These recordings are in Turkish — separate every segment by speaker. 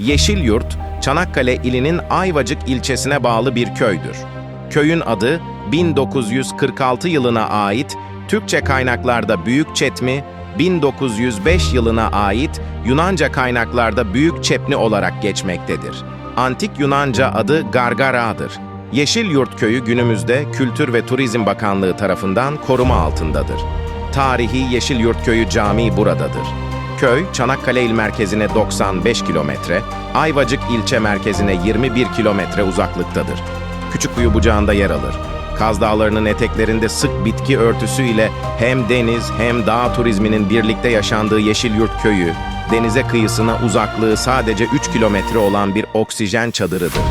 Speaker 1: Yeşilyurt, Çanakkale ilinin Ayvacık ilçesine bağlı bir köydür. Köyün adı 1946 yılına ait Türkçe kaynaklarda Büyük Çetmi, 1905 yılına ait Yunanca kaynaklarda Büyük Çepni olarak geçmektedir. Antik Yunanca adı Gargara'dır. Yeşilyurt Köyü günümüzde Kültür ve Turizm Bakanlığı tarafından koruma altındadır. Tarihi Yeşilyurt Köyü Camii buradadır. Köy, Çanakkale il merkezine 95 kilometre, Ayvacık ilçe merkezine 21 kilometre uzaklıktadır. Küçükkuyu bucağında yer alır. Kaz Dağları'nın eteklerinde sık bitki örtüsüyle hem deniz hem dağ turizminin birlikte yaşandığı Yeşilyurt Köyü, denize kıyısına uzaklığı sadece 3 kilometre olan bir oksijen çadırıdır.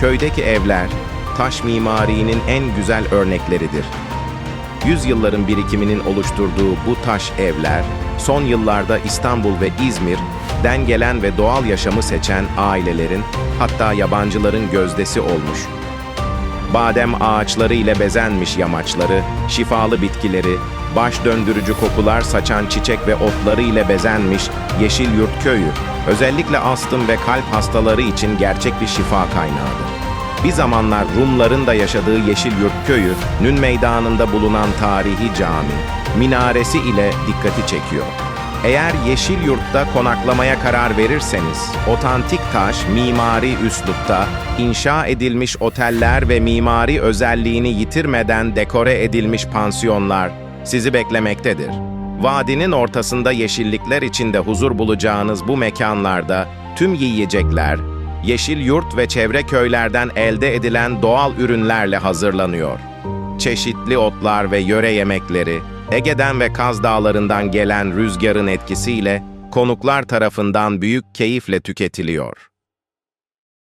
Speaker 1: Köydeki evler, taş mimarinin en güzel örnekleridir. Yüzyılların birikiminin oluşturduğu bu taş evler, son yıllarda İstanbul ve İzmir'den gelen ve doğal yaşamı seçen ailelerin, hatta yabancıların gözdesi olmuş. Badem ağaçları ile bezenmiş yamaçları, şifalı bitkileri, baş döndürücü kokular saçan çiçek ve otları ile bezenmiş Yeşilyurt Köyü, özellikle astım ve kalp hastaları için gerçek bir şifa kaynağıdır. Bir zamanlar Rumların da yaşadığı Yeşilyurt Köyü, Nün Meydanı'nda bulunan tarihi cami, minaresi ile dikkati çekiyor. Eğer Yeşilyurt'ta konaklamaya karar verirseniz, otantik taş, mimari üslupta, inşa edilmiş oteller ve mimari özelliğini yitirmeden dekore edilmiş pansiyonlar sizi beklemektedir. Vadinin ortasında yeşillikler içinde huzur bulacağınız bu mekanlarda tüm yiyecekler, yeşil yurt ve çevre köylerden elde edilen doğal ürünlerle hazırlanıyor. Çeşitli otlar ve yöre yemekleri, Ege'den ve Kaz Dağları'ndan gelen rüzgarın etkisiyle konuklar tarafından büyük keyifle tüketiliyor.